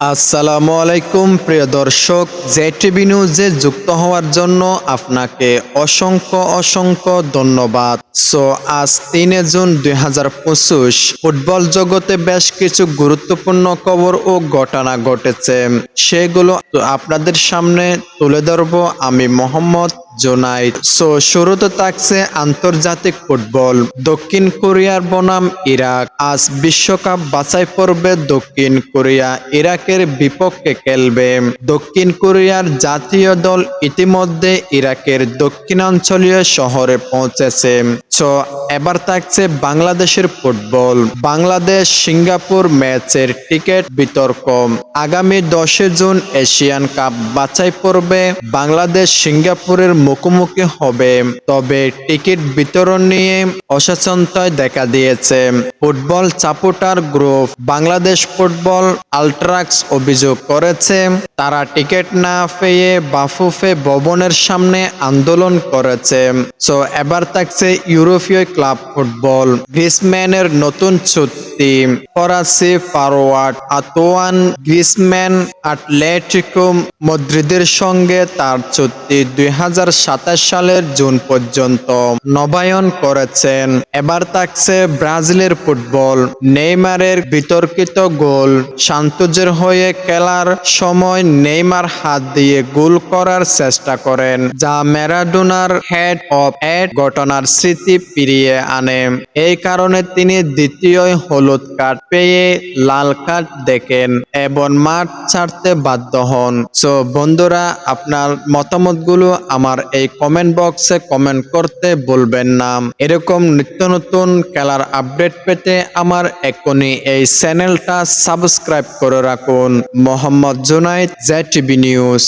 আসসালামু আলাইকুম, প্রিয় দর্শক। জেটিভি নিউজে যুক্ত হওয়ার জন্য আপনাকে অসংখ্য অসংখ্য ধন্যবাদ। সো, আজ তিনে জুন দুই হাজার পঁচিশ, ফুটবল জগতে বেশ কিছু গুরুত্বপূর্ণ খবর ও ঘটনা ঘটেছে। সেগুলো আপনাদের সামনে তুলে ধরবো। আমি মোহাম্মদ জোনাইদ সো, শুরুতে থাকছে আন্তর্জাতিক ফুটবল, দক্ষিণ কোরিয়ার বনাম ইরাক। আজ বিশ্বকাপ বাছাই পর্বে দক্ষিণ কোরিয়া ইরাকের বিপক্ষে খেলবে। দক্ষিণ কোরিয়ার জাতীয় দল ইতিমধ্যে ইরাকের দক্ষিণাঞ্চলীয় শহরে পৌঁছেছে। সো এবার থাকছে বাংলাদেশের ফুটবল। বাংলাদেশ সিঙ্গাপুর ম্যাচের টিকিট বিতর্ক। আগামী দশে জুন এশিয়ান কাপ বাছাই পর্বে বাংলাদেশ সিঙ্গাপুরের মুখোমুখি হবে। তবে টিকিট বিতরণ নিয়ে অসচন্তয় দেখা দিয়েছে football supporter group. Bangladesh football ultras অভিযোগ করেছে, তারা টিকিট না পেয়ে বাফুফে ভবনের সামনে আন্দোলন করেছে। সো এবার থাকছে ইউরোপীয় ক্লাব ফুটবল গ্রিসম্যানের নতুন চুক্তি, ফরাসি ফরওয়ার্ড আতোয়ান গ্রিসম্যান আটলেটিকো মদ্রিদের সঙ্গে তার চুক্তি দুই হাজার সাতাশ সালের জুন পর্যন্ত নবায়ন করেছেন। এবার থাকছে ব্রাজিলের ফুটবল। নেইমারের বিতর্কিত গোল সান্তোজের হয়ে খেলার সময় নেইমার হাত দিয়ে গোল করার চেষ্টা করেন, যা ম্যারাডোনার হেড অফ এড ঘটনার স্মৃতি ফিরিয়ে আনে। এই কারণে তিনি দ্বিতীয় হলুদ কার্ড পেয়ে লাল কার্ড দেখেন এবং মাঠ ছাড়তে বাধ্য হন। সো বন্ধুরা, আপনার মতামতগুলো আমার এই কমেন্ট বক্সে কমেন্ট করতে বলবেন না। এরকম নিত্য নতুন খেলার আপডেট পেতে আমার এখনই এই চ্যানেলটা সাবস্ক্রাইব করে রাখুন। Mohammad Junaid J TV news.